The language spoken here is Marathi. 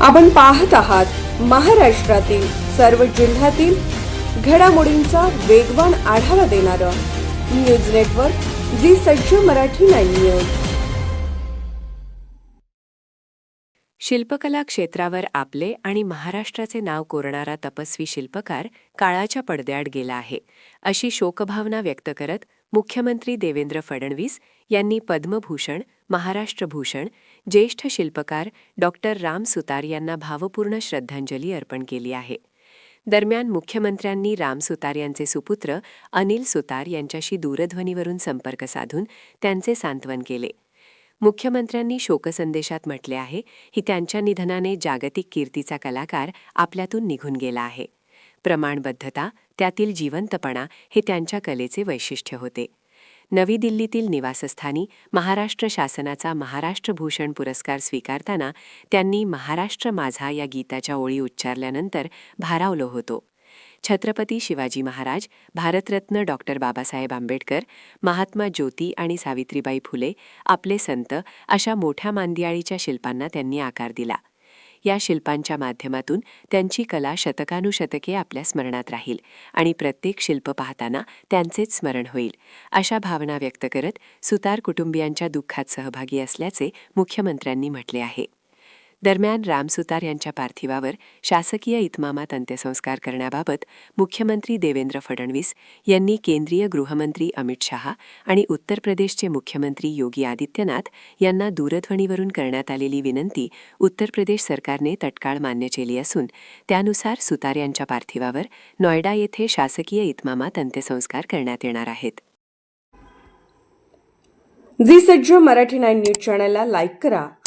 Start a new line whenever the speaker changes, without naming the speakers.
आपण पाहत आहात महाराष्ट्रातील सर्व जिल्ह्यातील घडामोडींचा वेगवान आढावा देणारं न्यूज नेटवर्क जी सज्ज मराठी नाईन न्यूज.
शिल्पकला क्षेत्रावर आपले आणि महाराष्ट्राचे नाव कोरणारा तपस्वी शिल्पकार काळाच्या पडद्याआड गेला आहे अशी शोकभावना व्यक्त करत मुख्यमंत्री देवेंद्र फडणवीस यांनी पद्मभूषण महाराष्ट्रभूषण ज्येष्ठ शिल्पकार डॉक्टर राम सुतार यांना भावपूर्ण श्रद्धांजली अर्पण केली आहे. दरम्यान मुख्यमंत्र्यांनी राम सुतार यांचे सुपुत्र अनिल सुतार यांच्याशी दूरध्वनीवरून संपर्क साधून त्यांचे सांत्वन केले. मुख्यमंत्र्यांनी शोकसंदेशात म्हटले आहे की त्यांच्या निधनाने जागतिक कीर्तीचा कलाकार आपल्यातून निघून गेला आहे. प्रमाणबद्धता त्यातील जिवंतपणा हे त्यांच्या कलेचे वैशिष्ट्य होते. नवी दिल्लीतील निवासस्थानी महाराष्ट्र शासनाचा महाराष्ट्रभूषण पुरस्कार स्वीकारताना त्यांनी महाराष्ट्र माझा या गीताच्या ओळी उच्चारल्यानंतर भारावलो होतो. छत्रपती शिवाजी महाराज भारतरत्न डॉक्टर बाबासाहेब आंबेडकर महात्मा ज्योती आणि सावित्रीबाई फुले आपले संत अशा मोठ्या मांदियाळीच्या शिल्पांना त्यांनी आकार दिला. या शिल्पांच्या माध्यमातून त्यांची कला शतकानुशतके आपल्या स्मरणात राहील आणि प्रत्येक शिल्प पाहताना त्यांचेच स्मरण होईल अशा भावना व्यक्त करत सुतार कुटुंबियांच्या दुःखात सहभागी असल्याचे मुख्यमंत्र्यांनी म्हटले आहे. दरम्यान राम सुतार यांच्या पार्थिवावर शासकीय इतमामात अंत्यसंस्कार करण्याबाबत मुख्यमंत्री देवेंद्र फडणवीस यांनी केंद्रीय गृहमंत्री अमित शहा आणि उत्तर प्रदेशचे मुख्यमंत्री योगी आदित्यनाथ यांना दूरध्वनीवरून करण्यात आलेली विनंती उत्तर प्रदेश सरकारने तत्काळ मान्य केली असून त्यानुसार सुतार यांच्या पार्थिवावर नॉयडा येथे शासकीय इतमामात अंत्यसंस्कार करण्यात येणार आहेत.
जी सज्ज मराठी नाईन न्यूज चॅनलला लाईक करा